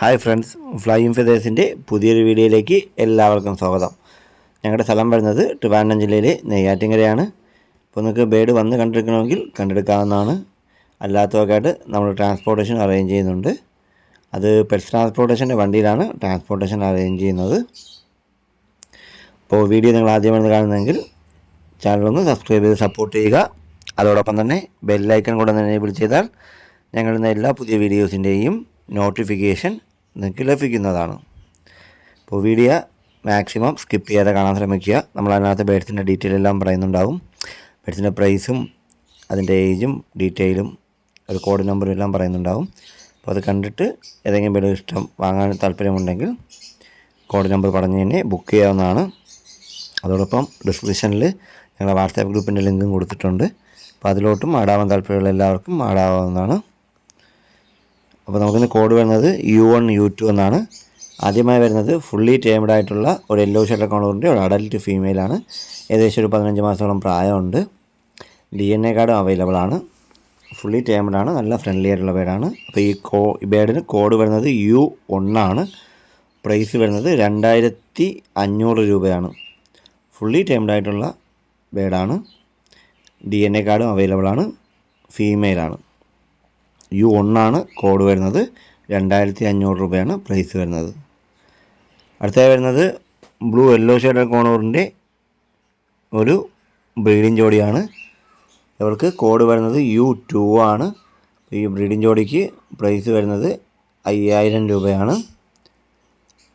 Hi friends flying ഫെതേഴ്സിന്റെ പുതിയൊരു വീഡിയോയിലേക്ക് എല്ലാവർക്കും സ്വാഗതം. ഞങ്ങളുടെ സ്ഥലം വരുന്നത് ട്രിവാൻഡ്രം ജില്ലയിലെ നെയ്യാറ്റിങ്കരയാണ്. ഇപ്പോൾ നിങ്ങൾക്ക് ബേഡ് വന്ന് കണ്ടെടുക്കണമെങ്കിൽ കണ്ടെടുക്കാവുന്നതാണ്. അല്ലാത്തവർക്കായിട്ട് നമ്മൾ ട്രാൻസ്പോർട്ടേഷൻ അറേഞ്ച് ചെയ്യുന്നുണ്ട്. അത് പെറ്റ്സ് ട്രാൻസ്പോർട്ടേഷന്റെ വണ്ടിയിലാണ് ട്രാൻസ്പോർട്ടേഷൻ അറേഞ്ച് ചെയ്യുന്നത്. അപ്പോൾ വീഡിയോ നിങ്ങൾ ആദ്യമാണ് കാണുന്നതെങ്കിൽ ചാനലൊന്ന് സബ്സ്ക്രൈബ് ചെയ്ത് സപ്പോർട്ട് ചെയ്യുക. അതോടൊപ്പം തന്നെ ബെല്ലൈക്കൺ കൂടെ ഒന്ന് എനേബിൾ ചെയ്താൽ ഞങ്ങളുടെ എല്ലാ പുതിയ വീഡിയോസിന്റെയും നോട്ടിഫിക്കേഷൻ നിങ്ങൾക്ക് ലഭിക്കുന്നതാണ്. അപ്പോൾ വീഡിയോ മാക്സിമം സ്കിപ്പ് ചെയ്യാതെ കാണാൻ ശ്രമിക്കുക. നമ്മൾ അതിനകത്ത് ബേഡ്സിന്റെ ഡീറ്റെയിൽ എല്ലാം പറയുന്നുണ്ടാകും ബേഡ്സിന്റെ പ്രൈസും അതിന്റെ ഏജും ഡീറ്റെയിലും ഒരു കോഡ് നമ്പറും എല്ലാം പറയുന്നുണ്ടാകും അപ്പോൾ അത് കണ്ടിട്ട് ഏതെങ്കിലും ബേഡ് ഇഷ്ടം വാങ്ങാൻ താല്പര്യമുണ്ടെങ്കിൽ കോഡ് നമ്പർ പറഞ്ഞ് തന്നെ ബുക്ക് ചെയ്യാവുന്നതാണ്. അതോടൊപ്പം ഡിസ്ക്രിപ്ഷനിൽ ഞങ്ങളുടെ വാട്സാപ്പ് ഗ്രൂപ്പിന്റെ ലിങ്കും കൊടുത്തിട്ടുണ്ട്. അപ്പോൾ അതിലോട്ടും ആടാവാൻ താല്പര്യമുള്ള എല്ലാവർക്കും ആടാവുന്നതാണ് അപ്പോൾ നമുക്കിന്ന് കോഡ് വരുന്നത് യു വൺ യു ടു എന്നാണ്. ആദ്യമായി വരുന്നത് ഫുള്ളി ടേംഡ് ആയിട്ടുള്ള ഒരു യെല്ലോ ഷർട്ട് അക്കൗണ്ട് ഒരു അഡൽറ്റ് ഫീമെയിലാണ് ഏകദേശം ഒരു പതിനഞ്ച് മാസത്തോളം പ്രായമുണ്ട്. ഡി എൻ എ കാർഡും അവൈലബിൾ ആണ്. ഫുള്ളി ടേംഡ് ആണ് നല്ല ഫ്രണ്ട്ലി ആയിട്ടുള്ള ബേഡാണ് അപ്പോൾ ഈ കോ ബേഡിന് കോഡ് വരുന്നത് യു ഒന്നാണ് പ്രൈസ് വരുന്നത് രണ്ടായിരത്തി അഞ്ഞൂറ് രൂപയാണ്. ഫുള്ളി ടേംഡ് ആയിട്ടുള്ള ബേഡാണ് ഡി എൻ എ കാർഡും അവൈലബിൾ ആണ്. ഫീമെയിലാണ് യു ഒന്നാണ് കോഡ് വരുന്നത്. രണ്ടായിരത്തി അഞ്ഞൂറ് രൂപയാണ് പ്രൈസ് വരുന്നത്. അടുത്തതായി വരുന്നത് ബ്ലൂ യെല്ലോ ഷെയ്ഡ് കോണൂറിന്റെ ഒരു ബ്രീഡിംഗ് ജോഡിയാണ്. ഇവർക്ക് കോഡ് വരുന്നത് യു ടു ആണ്. ഈ ബ്രീഡിംഗ് ജോഡിക്ക് പ്രൈസ് വരുന്നത് അയ്യായിരം രൂപയാണ്.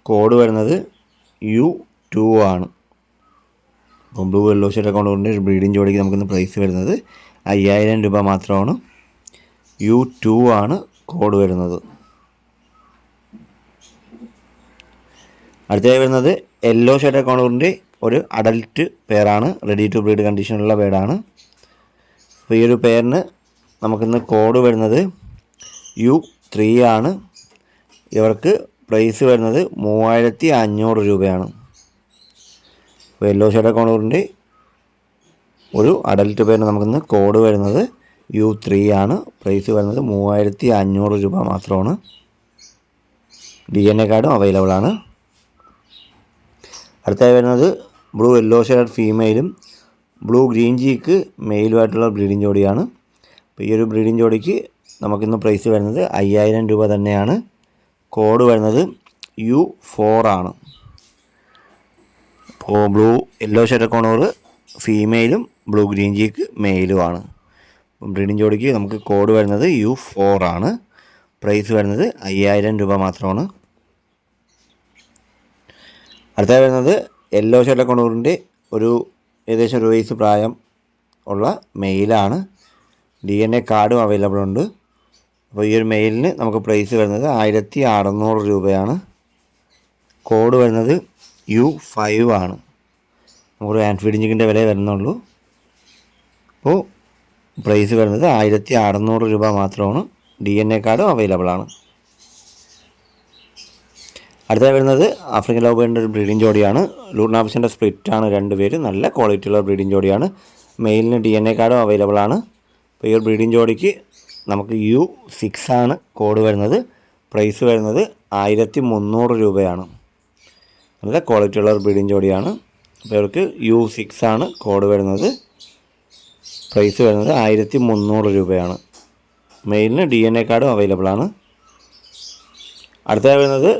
കോഡ് വരുന്നത് യു ടു ആണ്. ബ്ലൂ യെല്ലോ ഷെയ്ഡ് അക്കൗണ്ടിന്റെ ബ്രീഡിംഗ് ജോഡിക്ക് നമുക്കിന്ന് പ്രൈസ് വരുന്നത് അയ്യായിരം രൂപ മാത്രമാണ്. യു ടു ആണ് കോഡ് വരുന്നത്. അടുത്തതായി വരുന്നത് യെല്ലോ ഷെയ്ഡ് അക്കൗണ്ടിന്റെ ഒരു അഡൽട്ട് പെയറാണ് റെഡി ടു ബ്രീഡ് കണ്ടീഷനുള്ള പേരാണ് അപ്പോൾ ഈ ഒരു പെയറിന് നമുക്കിന്ന് കോഡ് വരുന്നത് യു ത്രീ ആണ്. ഇവർക്ക് പ്രൈസ് വരുന്നത് മൂവായിരത്തി അഞ്ഞൂറ് രൂപയാണ്. അപ്പോൾ യെല്ലോ ഷെയ്ഡ് അക്കൗണ്ടിന്റെ ഒരു അഡൽട്ട് പേരിന് നമുക്കിന്ന് കോഡ് വരുന്നത് യു ത്രീ ആണ്. പ്രൈസ് വരുന്നത് മൂവായിരത്തി അഞ്ഞൂറ് രൂപ മാത്രമാണ്. ഡി എൻ എ കാർഡും അവൈലബിൾ ആണ്. അടുത്തായി വരുന്നത് ബ്ലൂ യെല്ലോ ഷെയ്ഡ് ഫീമെയിലും ബ്ലൂ ഗ്രീൻ ജീക്ക് മെയിലുമായിട്ടുള്ള ബ്രീഡിംഗ് ജോഡിയാണ്. അപ്പോൾ ഈ ഒരു ബ്രീഡിംഗ് ജോഡിക്ക് നമുക്കിന്ന് പ്രൈസ് വരുന്നത് അയ്യായിരം രൂപ തന്നെയാണ്. കോഡ് വരുന്നത് യു ഫോർ ആണ്. അപ്പോൾ ബ്ലൂ യെല്ലോ ഷെയ്ഡ് കോണൂർ ഫീമെയിലും ബ്ലൂ ഗ്രീൻ ജീക്ക് മെയിലുമാണ്. ബ്രീഡിംഗ് ജോഡിക്ക് നമുക്ക് കോഡ് വരുന്നത് യു ഫോർ ആണ്. പ്രൈസ് വരുന്നത് അയ്യായിരം രൂപ മാത്രമാണ്. അടുത്ത വരുന്നത് യെല്ലോ ഷെഡ് കൊണ്ടൂറിന്റെ ഒരു ഏകദേശം ഒരു വയസ്സ് പ്രായം ഉള്ള മെയിലാണ് ഡി എൻ എ കാർഡും അവൈലബിൾ ഉണ്ട്. അപ്പോൾ ഈ ഒരു മെയിലിന് നമുക്ക് പ്രൈസ് വരുന്നത് ആയിരത്തി അറുന്നൂറ് രൂപയാണ്. കോഡ് വരുന്നത് യു ഫൈവ് ആണ്. നമുക്കൊരു ആൻഡ് ഫീഡിങ്ങിന്റെ വില വരുന്നുള്ളൂ. അപ്പോൾ പ്രൈസ് വരുന്നത് ആയിരത്തി അറുന്നൂറ് രൂപ മാത്രമാണ്. ഡി എൻ എ കാർഡും അവൈലബിൾ ആണ്. അടുത്ത വരുന്നത് ആഫ്രിക്കൻ ലവ് ഒരു ബ്രീഡിംഗ് ജോഡിയാണ്. ലൂർണാഫിസിന്റെ സ്പ്ലിറ്റ് ആണ് രണ്ടുപേര് നല്ല ക്വാളിറ്റിയുള്ള ബ്രീഡിംഗ് ജോഡിയാണ്. മെയിലിന് ഡി എൻ എ കാർഡും അവൈലബിൾ ആണ്. അപ്പോൾ ഈ ഒരു ബ്രീഡിംഗ് ജോഡിക്ക് നമുക്ക് യു സിക്സ് ആണ് കോഡ് വരുന്നത്. പ്രൈസ് വരുന്നത് ആയിരത്തി മുന്നൂറ് രൂപയാണ്. നല്ല ക്വാളിറ്റിയുള്ള ഒരു ബ്രീഡിംഗ് ജോഡിയാണ്. അപ്പോൾ ഇവർക്ക് യു സിക്സ് ആണ് കോഡ് വരുന്നത്. പ്രൈസ് വരുന്നത് ആയിരത്തി മുന്നൂറ് രൂപയാണ്. മെയിലിന് ഡി എൻ എ കാർഡും അവൈലബിൾ ആണ്. അടുത്തതായി വരുന്നത്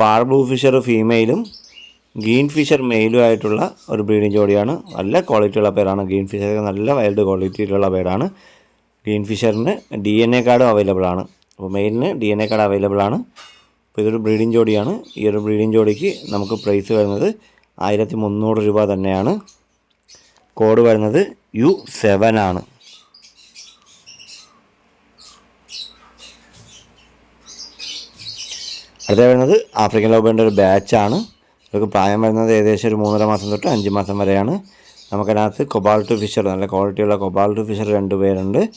പാർ ബ്ലൂ ഫിഷർ ഫീമെയിലും ഗ്രീൻ ഫിഷർ മെയിലും ആയിട്ടുള്ള ഒരു ബ്രീഡിംഗ് ജോഡിയാണ്. നല്ല ക്വാളിറ്റിയുള്ള പേരാണ്. ഗ്രീൻ ഫിഷർ നല്ല വൈൽഡ് ക്വാളിറ്റിയിലുള്ള പേരാണ്. ഗ്രീൻ ഫിഷറിന് ഡി എൻ എ കാർഡും അവൈലബിൾ ആണ്. അപ്പോൾ മെയിലിന് D N A card available ആണ്. അപ്പോൾ ഇതൊരു ബ്രീഡിംഗ് ജോഡിയാണ്. ഈ ഒരു ബ്രീഡിംഗ് ജോഡിക്ക് നമുക്ക് പ്രൈസ് വരുന്നത് ആയിരത്തി മുന്നൂറ് രൂപ തന്നെയാണ്. കോഡ് വരുന്നത് യു സെവൻ ആണ്. അടുത്ത വരുന്നത് ആഫ്രിക്കൻ ലോബിന്റെ ഒരു ബാച്ചാണ് ഇവർക്ക് പ്രായം വരുന്നത് ഏകദേശം ഒരു മൂന്നര മാസം തൊട്ട് അഞ്ച് മാസം വരെയാണ്. നമുക്കതിനകത്ത് കൊബാൾട്ട് ഫിഷർ നല്ല ക്വാളിറ്റിയുള്ള കൊബാൾട്ട് ഫിഷർ രണ്ട് പേരുണ്ട്.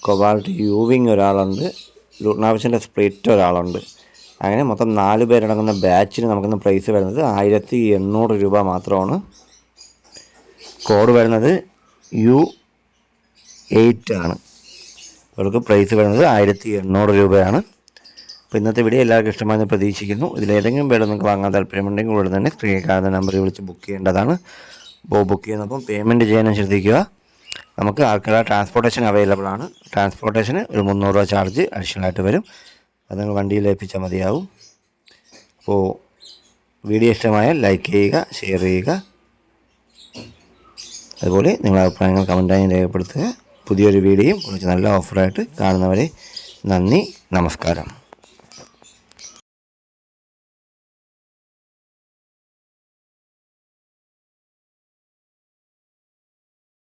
കൊബാൾട്ട് യൂവിങ് ഒരാളുണ്ട്. ലൂർണാവിഷന്റെ സ്പ്ലിറ്റ് ഒരാളുണ്ട്. അങ്ങനെ മൊത്തം നാല് പേരടങ്ങുന്ന ബാച്ചിന് നമുക്കിന്ന് പ്രൈസ് വരുന്നത് ആയിരത്തി എണ്ണൂറ് രൂപ മാത്രമാണ്. കോഡ് വരുന്നത് യു എയ്റ്റ് ആണ്. അവർക്ക് പ്രൈസ് വരുന്നത് ആയിരത്തി എണ്ണൂറ് രൂപയാണ്. അപ്പോൾ ഇന്നത്തെ വീഡിയോ എല്ലാവർക്കും ഇഷ്ടമായി പ്രതീക്ഷിക്കുന്നു. ഇതിലേതെങ്കിലും വേണം നിങ്ങൾക്ക് വാങ്ങാൻ താല്പര്യമുണ്ടെങ്കിൽ ഉടൻ തന്നെ സ്ക്രീനിൽ കാണുന്ന നമ്പറിൽ വിളിച്ച് ബുക്ക് ചെയ്യേണ്ടതാണ്. അപ്പോൾ ബുക്ക് ചെയ്യുന്നപ്പം പേയ്മെന്റ് ചെയ്യാനും ശ്രദ്ധിക്കുക. നമുക്ക് ആൾക്കാർ ട്രാൻസ്പോർട്ടേഷൻ അവൈലബിൾ ആണ്. ട്രാൻസ്പോർട്ടേഷന് ഒരു മുന്നൂറ് രൂപ ചാർജ് അഡീഷണൽ ആയിട്ട് വരും. അത് നിങ്ങൾ വണ്ടിയിൽ ഏൽപ്പിച്ചാൽ മതിയാവും. അപ്പോൾ വീഡിയോ ഇഷ്ടമായാൽ ലൈക്ക് ചെയ്യുക ഷെയർ ചെയ്യുക. അതുപോലെ നിങ്ങളുടെ അഭിപ്രായങ്ങൾ കമന്റായി രേഖപ്പെടുത്തുക. പുതിയൊരു വീഡിയോയും കുറച്ച് നല്ല ഓഫറായിട്ട് കാണുന്നവരെ നന്ദി നമസ്കാരം.